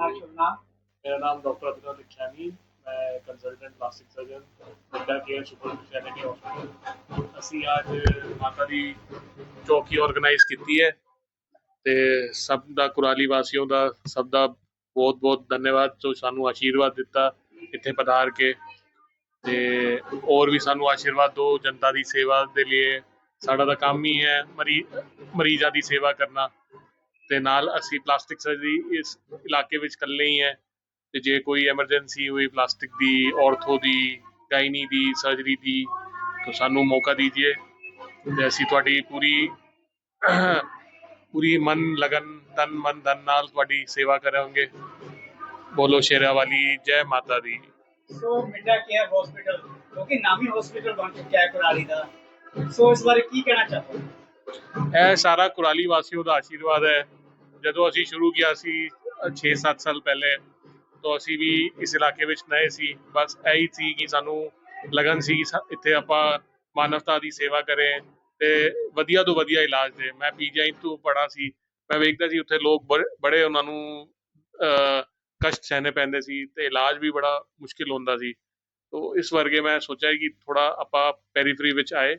ਨਮਸਕਾਰ ਸ਼ੁਭ ਨਾਮ ਮੇਰਾ ਨਾਮ ਡਾਕਟਰ ਅਭਿਨਵ ਲਿਖਿਆਨੀ ਮੈਂ ਕੰਸਲਟੈਂਟ ਪਲਾਸਟਿਕ ਸਰਜਨ ਵੱਡਾ ਕੇਅਰ ਸੁਪਰ ਸਪੈਸ਼ਲਿਟੀ ਹਸਪੀਟਲ ਅਸੀਂ ਅੱਜ ਮਾਤਾ ਦੀ ਚੌਕੀ ਆਰਗੇਨਾਈਜ਼ ਕੀਤੀ ਹੈ ਤੇ ਸਭ ਦਾ ਕੁਰਾਲੀ ਵਾਸੀਆਂ ਦਾ, ਸਭ ਦਾ ਬਹੁਤ ਬਹੁਤ ਧੰਨਵਾਦ ਜੋ ਸਾਨੂੰ ਆਸ਼ੀਰਵਾਦ ਦਿੱਤਾ ਇੱਥੇ ਪਧਾਰ ਕੇ। ਤੇ ਹੋਰ ਵੀ ਸਾਨੂੰ ਆਸ਼ੀਰਵਾਦ ਦਿਓ, ਜਨਤਾ ਦੀ ਸੇਵਾ ਦੇ ਲਈ ਸਾਡਾ ਤਾਂ ਕੰਮ ਹੀ ਹੈ ਮਰੀਜ਼ਾਂ ਦੀ ਸੇਵਾ ਕਰਨਾ। ਤੇ ਨਾਲ ਅਸੀਂ ਪਲਾਸਟਿਕ ਸਰਜਰੀ ਇਸ ਇਲਾਕੇ ਵਿੱਚ ਇਕੱਲੇ ਹੀ ਹੈ ਤੇ ਜੇ ਕੋਈ ਐਮਰਜੈਂਸੀ ਹੋਈ ਪਲਾਸਟਿਕ ਦੀ ਔਰਥੋ ਦੀ ਗਾਇਨੀ ਦੀ ਸਰਜਰੀ ਦੀ ਤਾਂ ਸਾਨੂੰ ਮੌਕਾ ਦੀजिए ਤੇ ਅਸੀਂ ਤੁਹਾਡੀ ਪੂਰੀ ਪੂਰੀ ਮਨ ਲਗਨ ਤਨ ਮਨ ਧਨ ਨਾਲ ਤੁਹਾਡੀ ਸੇਵਾ ਕਰਾਂਗੇ। ਬੋਲੋ ਸ਼ੇਰਾ ਵਾਲੀ ਜੈ ਮਾਤਾ ਦੀ। ਸੋ ਮਿੱਡਾ ਕੇਅਰ ਹਸਪੀਟਲ ਕਿਉਂਕਿ ਨਾਮੀ ਹਸਪੀਟਲ ਬਣ ਚੁੱਕਿਆ ਹੈ ਕੁਰਾਲੀ ਦਾ। ਸੋ ਇਸ ਬਾਰੇ ਕੀ ਕਹਿਣਾ ਚਾਹੋ ਇਹ ਸਾਰਾ ਕੁਰਾਲੀ ਵਾਸੀਆਂ ਦਾ ਆਸ਼ੀਰਵਾਦ ਹੈ। ਜਦੋਂ ਅਸੀਂ ਸ਼ੁਰੂ ਕੀਤਾ ਸੀ 6-7 ਸਾਲ ਪਹਿਲੇ, ਤਾਂ ਅਸੀਂ ਵੀ ਇਸ ਇਲਾਕੇ ਵਿੱਚ ਨਏ ਸੀ। ਬਸ ਇਹੀ ਸੀ ਕਿ ਸਾਨੂੰ ਲਗਨ ਸੀ ਕਿ ਇੱਥੇ ਆਪਾਂ ਮਾਨਵਤਾ ਦੀ ਸੇਵਾ ਕਰੇ ਤੇ ਵਧੀਆ ਤੋਂ ਵਧੀਆ ਇਲਾਜ ਦੇ। ਮੈਂ ਪੀਜੀਆਈ ਤੋਂ ਪੜਾ ਸੀ। ਮੈਂ ਵੇਖਦਾ ਸੀ ਉੱਥੇ ਲੋਕ ਬੜੇ- ਬੜੇ ਉਹਨਾਂ ਨੂੰ ਕਸ਼ਟ ਸਹਿਣੇ ਪੈਂਦੇ ਸੀ ਤੇ ਇਲਾਜ ਵੀ ਬੜਾ ਮੁਸ਼ਕਿਲ ਹੁੰਦਾ ਸੀ। ਤੋ ਇਸ ਵਰਗੇ ਮੈਂ ਸੋਚਿਆ ਕਿ ਥੋੜਾ ਆਪਾਂ ਪੈਰੀਫਰੀ ਵਿੱਚ ਆਏ।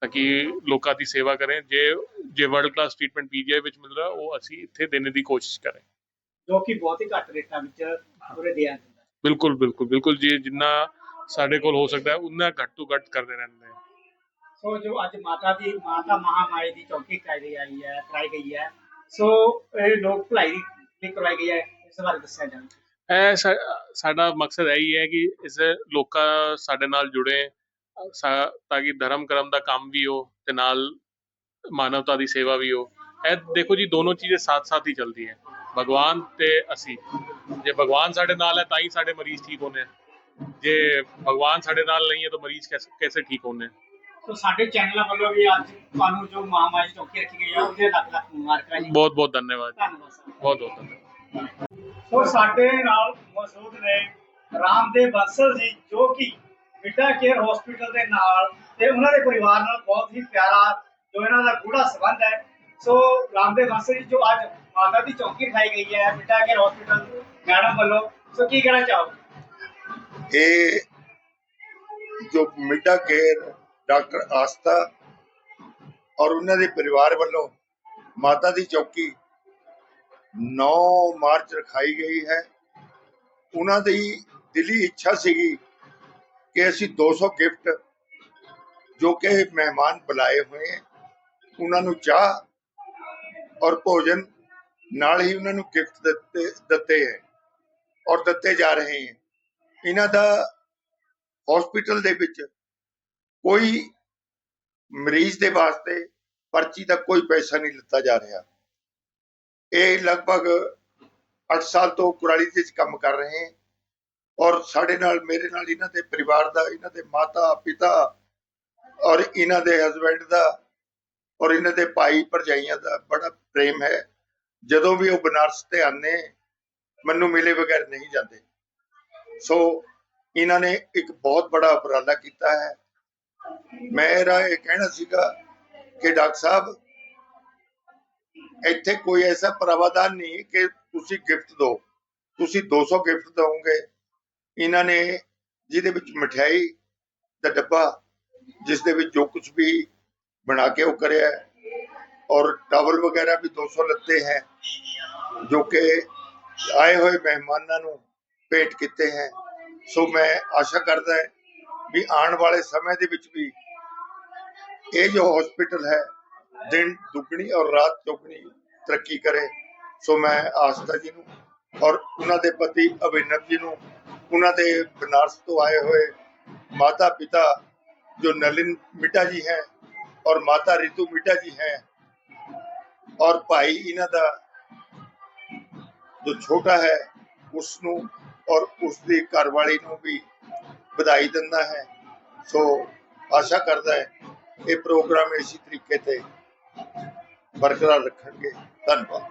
ਤਾਂ ਕਿ ਲੋਕਾਂ ਦੀ ਸੇਵਾ ਕरें ਜੇ ਜੇ ਵਰਲਡ ਕਲਾਸ ਟ੍ਰੀਟਮੈਂਟ ਪੀਜੀਆਈ ਵਿੱਚ ਮਿਲ ਰਿਹਾ ਉਹ ਅਸੀਂ ਇੱਥੇ ਦੇਣੇ ਦੀ ਕੋਸ਼ਿਸ਼ ਕरें ਜੋ ਕਿ ਬਹੁਤ ਹੀ ਘੱਟ ਰੇਟਾਂ ਵਿੱਚ ਪੂਰੇ ਦਿਆ ਜਾਂਦਾ। ਬਿਲਕੁਲ ਬਿਲਕੁਲ ਬਿਲਕੁਲ ਜੀ ਜਿੰਨਾ ਸਾਡੇ ਕੋਲ ਹੋ ਸਕਦਾ ਹੈ ਉਨਾ ਘੱਟ ਤੋਂ ਘੱਟ ਕਰਦੇ ਰਹਿੰਦੇ ਹਾਂ। ਸੋ ਜੋ ਅੱਜ ਮਾਤਾ ਦੀ ਮਾਤਾ ਮਹਾਮਾਈ ਦੀ ਚੌਕੀ ਕਰਾਈ ਗਈ ਆਈ ਹੈ ਕਰਾਈ ਗਈ ਹੈ। ਸੋ ਇਹ ਲੋਕ ਭਲਾਈ ਦੀ ਕਰਵਾਈ ਗਈ ਹੈ ਇਸ ਬਾਰੇ ਦੱਸਿਆ ਜਾਵੇ। ਇਹ ਸਾ- ਸਾਡਾ ਮਕਸਦ ਇਹੀ ਹੈ ਕਿ ਇਸ ਲੋਕਾਂ ਸਾਡੇ ਨਾਲ ਜੁੜੇ ਤਾਂ ਕਿ ਧਰਮ ਕਰਮ ਦਾ ਕੰਮ ਵੀ ਹੋ ਤੇ ਨਾਲ ਮਾਨਵਤਾ ਦੀ ਸੇਵਾ ਵੀ ਹੋ। ਇਹ ਦੇਖੋ ਜੀ ਦੋਨੋਂ ਚੀਜ਼ੇ ਸਾਥ-ਸਾਥ ਹੀ ਚਲਦੀ ਹੈ ਭਗਵਾਨ ਤੇ ਅਸੀਂ। ਜੇ ਭਗਵਾਨ ਸਾਡੇ ਨਾਲ ਹੈ ਤਾਂ ਹੀ ਸਾਡੇ ਮਰੀਜ਼ ਠੀਕ ਹੋਣੇ। ਜੇ ਭਗਵਾਨ ਸਾਡੇ ਨਾਲ ਨਹੀਂ ਹੈ ਤਾਂ ਮਰੀਜ਼ ਕੈਸੇ ਠੀਕ ਹੋਣੇ? ਸੋ ਸਾਡੇ ਚੈਨਲ ਵੱਲੋਂ ਵੀ ਅੱਜ ਤੁਹਾਨੂੰ ਜੋ ਮਹਾਮਾਈ ਦੀ ਚੌਕੀ ਰੱਖੀ ਗਈ ਹੈ ਉਹਦੇ ਲੱਖ ਲੱਖ ਮੁਬਾਰਕਾਂ ਜੀ। ਬਹੁਤ ਬਹੁਤ ਧੰਨਵਾਦ ਬਹੁਤ ਬਹੁਤ ਧੰਨਵਾਦ। ਸੋ ਸਾਡੇ ਨਾਲ ਮੌਜੂਦ ਨੇ ਰਾਮਦੇਵ ਬੰਸਲ ਜੀ ਜੋ ਕਿ ਮਿੱਡਾ ਕੇਅਰ ਹਸਪੀਟਲ ਦੇ ਨਾਲ ਤੇ ਉਹਨਾਂ ਦੇ ਪਰਿਵਾਰ ਨਾਲ ਬਹੁਤ ਹੀ ਪਿਆਰਾ ਜੋ ਇਹਨਾਂ ਦਾ ਗੂੜਾ ਸੰਬੰਧ ਹੈ। ਸੋ ਰਾਮਦੇਵ ਬੰਸਲ ਜੀ, ਜੋ ਅੱਜ ਮਾਤਾ ਦੀ ਚੌਕੀ ਖਾਈ ਗਈ ਹੈ ਮਿੱਡਾ ਕੇਅਰ ਹਸਪੀਟਲ ਮੈਡਮ ਵੱਲੋਂ, ਸੋ ਕੀ ਕਹਿਣਾ ਚਾਹੋਗੇ? ਇਹ ਜੋ ਮਿੱਡਾ ਕੇਅਰ ਡਾਕਟਰ ਆਸਥਾ ਔਰ ਉਹਨਾਂ ਦੇ ਪਰਿਵਾਰ ਵੱਲੋਂ ਮਾਤਾ ਦੀ ਚੌਕੀ 9 ਮਾਰਚ ਰਖਾਈ ਗਈ ਹੈ। ਉਹਨਾਂ ਦੀ ਦਿਲੀ ਇੱਛਾ ਸੀਗੀ ਕਿ ਅਸੀਂ 200 ਗਿਫਟ ਜੋ ਕਿ ਮਹਿਮਾਨ ਬੁਲਾਏ ਹੋਏ ਉਹਨਾਂ ਨੂੰ ਚਾਹ ਔਰ ਭੋਜਨ ਨਾਲ ਹੀ ਉਹਨਾਂ ਨੂੰ ਗਿਫਟ ਦਿੱਤੇ ਦਿੱਤੇ ਹੈ ਔਰ ਦਿੱਤੇ ਜਾ ਰਹੇ ਹੈ। ਇਹਨਾਂ ਦਾ ਹਸਪੀਟਲ ਦੇ ਵਿੱਚ ਕੋਈ ਮਰੀਜ਼ ਦੇ ਵਾਸਤੇ ਪਰਚੀ ਦਾ ਕੋਈ ਪੈਸਾ ਨਹੀਂ ਲਿੱਤਾ ਜਾ ਰਿਹਾ। ਇਹ ਲਗਭਗ 8 ਸਾਲ ਤੋਂ ਕੁਰਾਲੀ ਦੇ ਵਿੱਚ ਕੰਮ ਕਰ ਰਹੇ ਹਨ ਔਰ ਸਾਡੇ ਨਾਲ, ਮੇਰੇ ਨਾਲ ਇਹਨਾਂ ਦੇ ਪਰਿਵਾਰ ਦਾ, ਇਹਨਾਂ ਦੇ ਮਾਤਾ, ਪਿਤਾ ਔਰ ਇਹਨਾਂ ਦੇ ਹਸਬੰਡ ਦਾ ਔਰ ਇਹਨਾਂ ਦੇ ਭਾਈ ਭਰਜਾਈਆਂ ਦਾ ਬੜਾ ਪ੍ਰੇਮ ਹੈ। ਜਦੋਂ ਵੀ ਉਹ ਬਨਾਰਸ ਤੇ ਆਨੇ ਮੈਨੂੰ ਮਿਲੇ ਬਗੈਰ ਨਹੀਂ ਜਾਂਦੇ। ਸੋ ਇਹਨਾਂ ਨੇ ਇੱਕ ਬਹੁਤ ਬੜਾ ਉਪਰਾਲਾ ਕੀਤਾ ਹੈ। ਮੇਰਾ ਇਹ ਕਹਿਣਾ ਸੀਗਾ ਕਿ ਡਾਕਟਰ ਸਾਹਿਬ, ਇੱਥੇ ਕੋਈ ਐਸਾ ਪ੍ਰਾਵਧਾਨ ਨਹੀਂ ਕਿ ਤੁਸੀਂ ਗਿਫਟ ਦਿਓ। ਤੁਸੀਂ 200 ਗਿਫਟ ਦਿਓਗੇ। ਇਹਨਾਂ ਨੇ ਜਿਹਦੇ ਵਿੱਚ ਮਠਿਆਈ ਦਾ ਡੱਬਾ, ਜਿਸ ਦੇ ਵਿੱਚ ਜੋ ਕੁਝ ਵੀ ਬਣਾ ਕੇ ਉਹ ਕਰਿਆ ਔਰ ਟਾਵਲ ਵਗੈਰਾ ਵੀ 200 ਲੱਤੇ ਹੈ, ਜੋ ਕਿ ਆਏ ਹੋਏ ਮਹਿਮਾਨਾਂ ਨੂੰ ਭੇਟ ਕੀਤੇ ਹੈ। ਸੋ ਮੈਂ ਆਸ਼ਾ ਕਰਦਾ ਵੀ ਆਉਣ ਵਾਲੇ ਸਮੇਂ ਦੇ ਵਿੱਚ ਵੀ ਇਹ ਜੋ ਹਸਪੀਟਲ ਹੈ, ਦਿਨ ਦੁੱਗਣੀ ਔਰ ਰਾਤ ਚੌਗਣੀ ਤਰੱਕੀ ਕਰੇ। ਸੋ ਮੈਂ ਆਸਥਾ ਜੀ ਨੂੰ ਔਰ ਉਹਨਾਂ ਦੇ ਪਤੀ ਅਭਿਨਵ ਜੀ ਨੂੰ ਉਹਨਾਂ ਦੇ ਬਨਾਰਸ ਤੋਂ ਆਏ ਹੋਏ ਮਾਤਾ ਪਿਤਾ ਜੋ ਨਲਿਨ ਮਿੱਟਾ ਜੀ ਹੈ ਔਰ ਮਾਤਾ ਰਿਤੂ ਮਿੱਟਾ ਜੀ ਹੈ ਔਰ ਭਾਈ ਇਹਨਾਂ ਦਾ ਜੋ ਛੋਟਾ ਹੈ ਉਸ ਨੂੰ ਔਰ ਉਸ ਦੀ ਘਰਵਾਲੀ ਨੂੰ ਵੀ ਵਧਾਈ ਦਿੰਦਾ ਹੈ। ਸੋ ਆਸ਼ਾ ਕਰਦਾ ਹੈ, ਇਹ ਪ੍ਰੋਗਰਾਮ ਇਸੇ ਤਰੀਕੇ ਤੇ ਬਰਕਰਾਰ ਰੱਖਣਗੇ। ਧੰਨਵਾਦ।